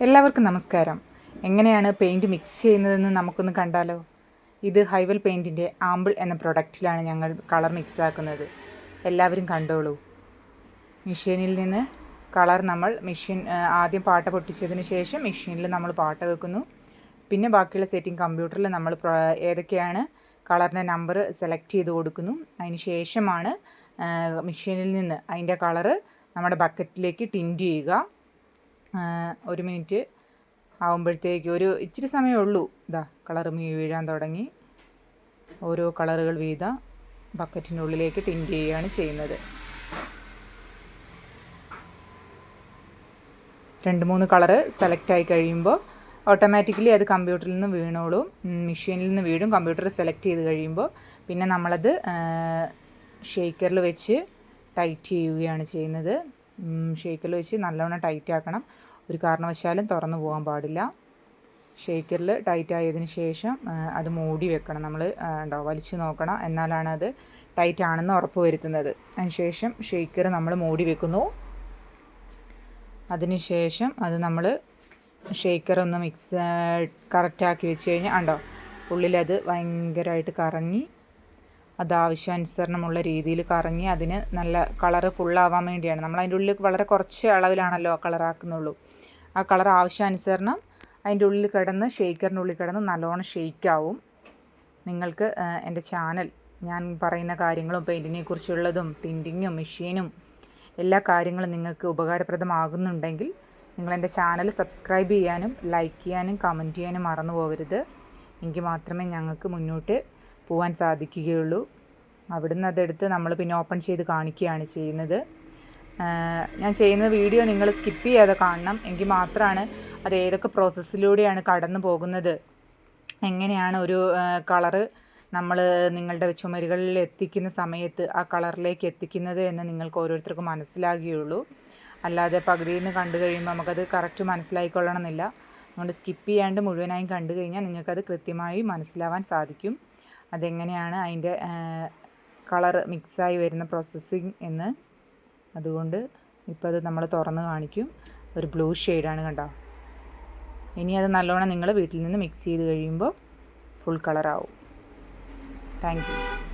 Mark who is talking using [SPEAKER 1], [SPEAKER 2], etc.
[SPEAKER 1] എല്ലാവർക്കും നമസ്കാരം. എങ്ങനെയാണ് പെയിന്റ് മിക്സ് ചെയ്യുന്നതെന്ന് നമുക്കൊന്ന് കണ്ടാലോ? ഇത് ഹൈവൽ പെയിന്റിന്റെ ആമ്പിൾ എന്ന പ്രൊഡക്റ്റിലാണ് ഞങ്ങൾ കളർ മിക്സ് ആക്കുന്നത്. എല്ലാവരും കണ്ടോളൂ. മെഷീനിൽ നിന്ന് കളർ നമ്മൾ മെഷീൻ ആദ്യം പാട്ട പൊട്ടിച്ചതിന് ശേഷം മെഷീനിൽ നമ്മൾ പാട്ട വെക്കുന്നു. പിന്നെ ബാക്കിയുള്ള സെറ്റിംഗ് കമ്പ്യൂട്ടറിൽ നമ്മൾ ഏതൊക്കെയാണ് കളറിന്റെ നമ്പർ സെലക്ട് ചെയ്ത് കൊടുക്കുന്നു. അതിന് ശേഷമാണ് മെഷീനിൽ നിന്ന് അതിന്റെ കളറ് നമ്മുടെ ബക്കറ്റിലേക്ക് ടിന്റ് ചെയ്യുക. ഒരു മിനിറ്റ്. ആകുമ്പോഴത്തേക്ക് ഒരു ഇച്ചിരി സമയമേ ഉള്ളൂ. ഇതാ കളർ വീഴാൻ തുടങ്ങി. ഓരോ കളറുകൾ വീതം ബക്കറ്റിന്റെ ഉള്ളിലേക്ക് ടിന്റ് ചെയ്യുകയാണ് ചെയ്യുന്നത്. രണ്ട് മൂന്ന് കളറ് സെലക്ട് ആയി കഴിയുമ്പോൾ ഓട്ടോമാറ്റിക്കലി അത് കമ്പ്യൂട്ടറിൽ നിന്ന് വീണോളും. മെഷീനിൽ നിന്ന് വീഴും. കമ്പ്യൂട്ടർ സെലക്ട് ചെയ്ത് കഴിയുമ്പോൾ പിന്നെ നമ്മളത് ഷേക്കറിൽ വെച്ച് ടൈറ്റ് ചെയ്യുകയാണ് ചെയ്യുന്നത്. ഷെയ്ക്കറിൽ വെച്ച് നല്ലവണ്ണം ടൈറ്റ് ആക്കണം. ഒരു കാരണവശാലും തുറന്നു പോകാൻ പാടില്ല. ഷേക്കറിൽ ടൈറ്റ് ആയതിന് ശേഷം അത് മൂടി വെക്കണം നമ്മൾ ഉണ്ടോ വലിച്ചു നോക്കണം. എന്നാലാണ് അത് ടൈറ്റ് ആണെന്ന് ഉറപ്പ് വരുത്തുന്നത്. അതിനുശേഷം ഷേക്കർ നമ്മൾ മൂടി വെക്കുന്നു. അതിനുശേഷം അത് നമ്മൾ ഷേക്കർ ഒന്ന് മിക്സ് കറക്റ്റാക്കി വെച്ച് കഴിഞ്ഞാൽ ഉണ്ടോ ഉള്ളിലത് ഭയങ്കരമായിട്ട് കറങ്ങി അത് ആവശ്യാനുസരണമുള്ള രീതിയിൽ കറങ്ങി അതിന് നല്ല കളറ് ഫുള്ളാവാൻ വേണ്ടിയാണ്. നമ്മൾ അതിന്റെ ഉള്ളിൽ വളരെ കുറച്ച് അളവിലാണല്ലോ കളറാക്കുന്നുള്ളൂ. ആ കളർ ആവശ്യാനുസരണം അതിന്റെ ഉള്ളിൽ കിടന്ന് ഷെയ്ക്കറിന്റെ ഉള്ളിൽ കിടന്ന് നല്ലോണം ഷെയ്ക്കാവും. നിങ്ങൾക്ക് എന്റെ ചാനൽ ഞാൻ പറയുന്ന കാര്യങ്ങളും പെയിന്റിനെ കുറിച്ചുള്ളതും മെഷീനും എല്ലാ കാര്യങ്ങളും നിങ്ങൾക്ക് ഉപകാരപ്രദമാകുന്നുണ്ടെങ്കിൽ നിങ്ങൾ എന്റെ ചാനൽ സബ്സ്ക്രൈബ് ചെയ്യാനും ലൈക്ക് ചെയ്യാനും കമന്റ് ചെയ്യാനും മറന്നു പോകരുത്. എങ്കിൽ മാത്രമേ ഞങ്ങൾക്ക് മുന്നോട്ട് പോകാൻ സാധിക്കുകയുള്ളൂ. അവിടുന്ന് അതെടുത്ത് നമ്മൾ പിന്നെ ഓപ്പൺ ചെയ്ത് കാണിക്കുകയാണ് ചെയ്യുന്നത്. ഞാൻ ചെയ്യുന്ന വീഡിയോ നിങ്ങൾ സ്കിപ്പ് ചെയ്യാതെ കാണണം. എങ്കിൽ മാത്രമാണ് അത് ഏതൊക്കെ പ്രോസസ്സിലൂടെയാണ് കടന്നു പോകുന്നത്. എങ്ങനെയാണ് ഒരു കളറ് നമ്മൾ നിങ്ങളുടെ ചുമരുകളിൽ എത്തിക്കുന്ന സമയത്ത് ആ കളറിലേക്ക് എത്തിക്കുന്നത് എന്ന് നിങ്ങൾക്ക് ഓരോരുത്തർക്കും മനസ്സിലാകുകയുള്ളൂ. അല്ലാതെ പകുതിയിൽ നിന്ന് കണ്ടു കഴിയുമ്പോൾ നമുക്കത് കറക്റ്റ് മനസ്സിലായിക്കൊള്ളണമെന്നില്ല. അതുകൊണ്ട് സ്കിപ്പ് ചെയ്യാണ്ട് മുഴുവനായും കണ്ടു കഴിഞ്ഞാൽ നിങ്ങൾക്കത് കൃത്യമായി മനസ്സിലാവാൻ സാധിക്കും. അതെങ്ങനെയാണ് അതിന്റെ കളർ മിക്സായി വരുന്ന പ്രോസസ്സിങ് എന്ന്. അതുകൊണ്ട് ഇപ്പോൾ അത് നമ്മൾ തുറന്ന് കാണിക്കും. ഒരു ബ്ലൂ ഷെയ്ഡാണ് കണ്ടോ? ഇനി അത് നല്ലോണം നിങ്ങൾ വീട്ടിൽ നിന്ന് മിക്സ് ചെയ്ത് കഴിയുമ്പോൾ ഫുൾ കളറാവും. Thank you.